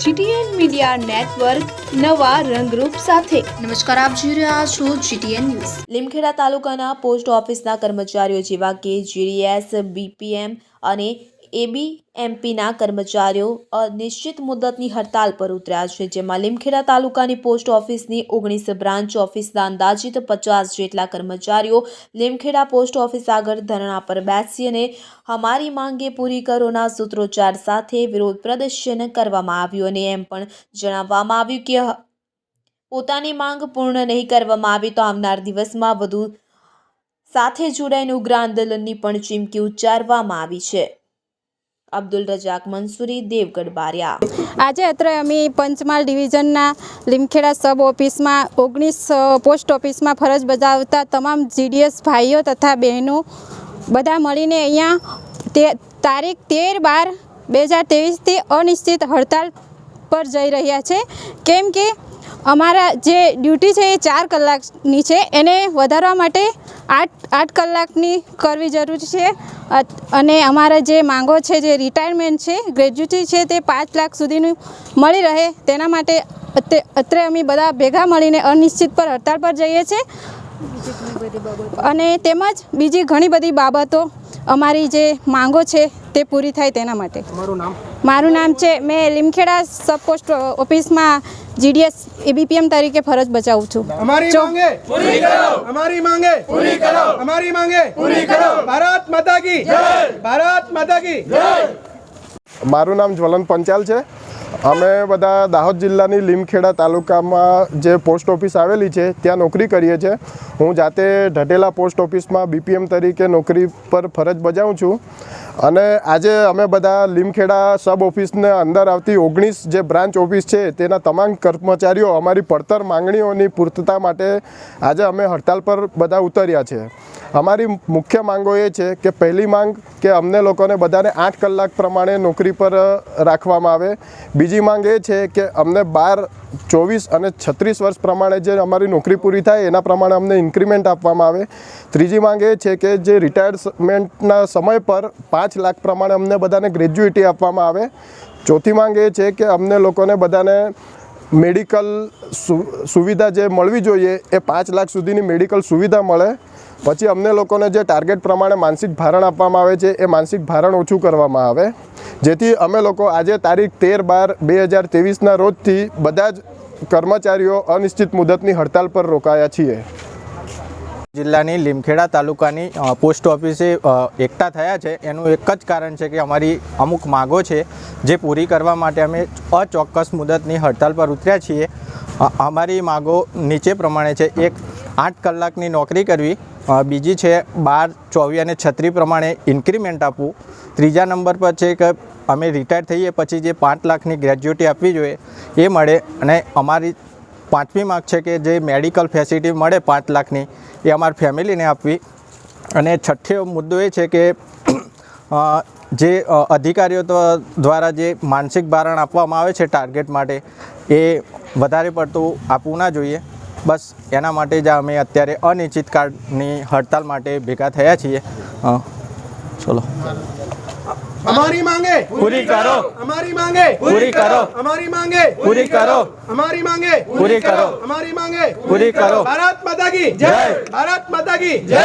GTN media network નવા રંગરૂપ સાથે. નમસ્કાર, આપ જોઈ રહ્યા છો જીટીએન ન્યૂઝ. લીમખેડા તાલુકાના પોસ્ટ ઓફિસના કર્મચારીઓ જેવા કે જીડીએસ બીપીએમ અને એબીએમપીના કર્મચારીઓ અનિશ્ચિત મુદતની હડતાલ પર ઉતર્યા છે, જેમાં લીમખેડા તાલુકાની પોસ્ટ ઓફિસની ઓગણીસ બ્રાન્ચ ઓફિસના અંદાજિત પચાસ જેટલા કર્મચારીઓ લીમખેડા પોસ્ટ ઓફિસ આગળ ધરણા પર બેસી અને અમારી માંગે પૂરી કરોના સૂત્રોચ્ચાર સાથે વિરોધ પ્રદર્શન કરવામાં આવ્યું અને એમ પણ જણાવવામાં આવ્યું કે પોતાની માંગ પૂર્ણ નહીં કરવામાં આવી તો આવનાર દિવસમાં વધુ સાથે જોડાઈને ઉગ્ર આંદોલનની પણ ચીમકી ઉચ્ચારવામાં આવી છે. અબ્દુલ રજાક, મંસૂરી, દેવગઢ, બારિયા. આજે અત્રે અમે પંચમહાલ ડિવિઝનના લીમખેડા સબ ઓફિસમાં, ઓગણીસ પોસ્ટ ઓફિસમાં ફરજ બજાવતા તમામ જીડીએસ ભાઈઓ તથા બહેનો બધા મળીને અહીંયા તે, તારીખ તેર બાર બે હજાર તેવીસથી અનિશ્ચિત હડતાલ પર જઈ રહ્યા છે. કેમ કે અમારા જે ડ્યુટી છે એ ચાર કલાકની છે. એને વધારવા માટે આઠ આઠ કલાકની કરવી જરૂરી છે. અને અમારા જે માંગો છે, જે રિટાયરમેન્ટ છે ગ્રેજ્યુટી છે, તે પાંચ લાખ સુધીનું મળી રહે. તેના માટે અત્રે અમે બધા ભેગા મળીને અનિશ્ચિત પર હડતાળ પર જઈએ છીએ અને તેમજ બીજી ઘણી બધી બાબતો અમારી જે માંગો છે તે પૂરી થાય તેના માટે. મારું નામ છે મેં લીમખેડા સબ પોસ્ટ ઓફિસમાં G D S A B P M તરીકે ફરજ બજાવું છું. અમારી માંગે. પૂરી કરો. અમારી માંગે. પૂરી કરો. અમારી માંગે. પૂરી કરો. ભારત માતા કી. જય. ભારત માતા કી. જય. મારું નામ જ્વલન પંચાલ છે. અમે બધા દાહોદ જિલ્લાની લીમખેડા તાલુકામાં જે પોસ્ટ ઓફિસ આવેલી છે, ત્યાં નોકરી કરીએ છીએ. હું જાતે ઢટેલા પોસ્ટ ઓફિસમાં બીપીએમ તરીકે નોકરી પર ફરજ બજાવું છું. અને આજે અમે બધા લીમખેડા સબ ઓફિસને અંદર આવતી ઓગણીસ જે બ્રાન્ચ ઓફિસ છે, તેના તમામ કર્મચારીઓ, અમારી પડતર માંગણીઓની પૂર્તતા માટે આજે અમે હડતાલ પર બધા ઉતર્યા છે. અમારી મુખ્ય માંગો એ છે કે પહેલી માંગ કે અમને લોકોને બધાને આઠ કલાક પ્રમાણે નોકરી પર રાખવામાં આવે. બીજી માંગ એ છે કે અમને બાર, ચોવીસ અને છત્રીસ વર્ષ પ્રમાણે જે અમારી નોકરી પૂરી થાય એના પ્રમાણે અમને ઇન્ક્રીમેન્ટ આપવામાં આવે. ત્રીજી માંગ એ છે કે જે રિટાયરમેન્ટના સમય પર પાંચ લાખ પ્રમાણે અમને બધાને ગ્રેજ્યુએટી આપવામાં આવે. ચોથી માંગ એ છે કે અમને લોકોને બધાને મેડિકલ સુવિધા જે મળવી જોઈએ એ પાંચ લાખ સુધીની મેડિકલ સુવિધા મળે. પછી અમને લોકોને જે ટાર્ગેટ પ્રમાણે માનસિક ભારણ આપવામાં આવે છે એ માનસિક ભારણ ઓછું કરવામાં આવે. જેથી અમે લોકો આજે તારીખ તેર બાર બે હજાર તેવીસના રોજથી બધા જ કર્મચારીઓ અનિશ્ચિત મુદતની હડતાલ પર રોકાયા છીએ. જિલ્લાની લીમખેડા તાલુકાની પોસ્ટ ઓફિસે એકઠા થયા છે. એનું એક જ કારણ છે કે અમારી અમુક માગો છે જે પૂરી કરવા માટે અમે અચોક્કસ મુદતની હડતાલ પર ઉતર્યા છીએ. અમારી માગો નીચે પ્રમાણે છે. એક આઠ કલાકની નોકરી કરવી બીજી છે બાર, ચોવીસ અને છત્રીસ પ્રમાણે ઇન્ક્રીમેન્ટ આપવું. ત્રીજા નંબર પર છે કે અમે રિટાયર થઈએ પછી જે પાંચ લાખની ગ્રેજ્યુટી આપવી જોઈએ એ મળે અને અમારી પાંચમી માગ છે કે જે મેડિકલ ફેસિલિટી મળે પાંચ લાખની, એ અમારી ફેમિલીને આપવી. અને છઠ્ઠો મુદ્દો એ છે કે જે અધિકારીઓ દ્વારા જે માનસિક ભારણ આપવામાં આવે છે ટાર્ગેટ માટે, એ વધારે પડતું આપવું ના જોઈએ. બસ એના માટે જ અમે અત્યારે અનિશ્ચિત કાળની હડતાલ માટે ભેગા થયા છીએ. ચલો. અમારી માંગે. પૂરી કરો. અમારી માંગે. પૂરી કરો. અમારી માંગે. પૂરી કરો. અમારી માંગે. પૂરી કરો. અમારી માંગે. પૂરી કરો. ભારત માતા કી જય. ભારત માતા કી જય.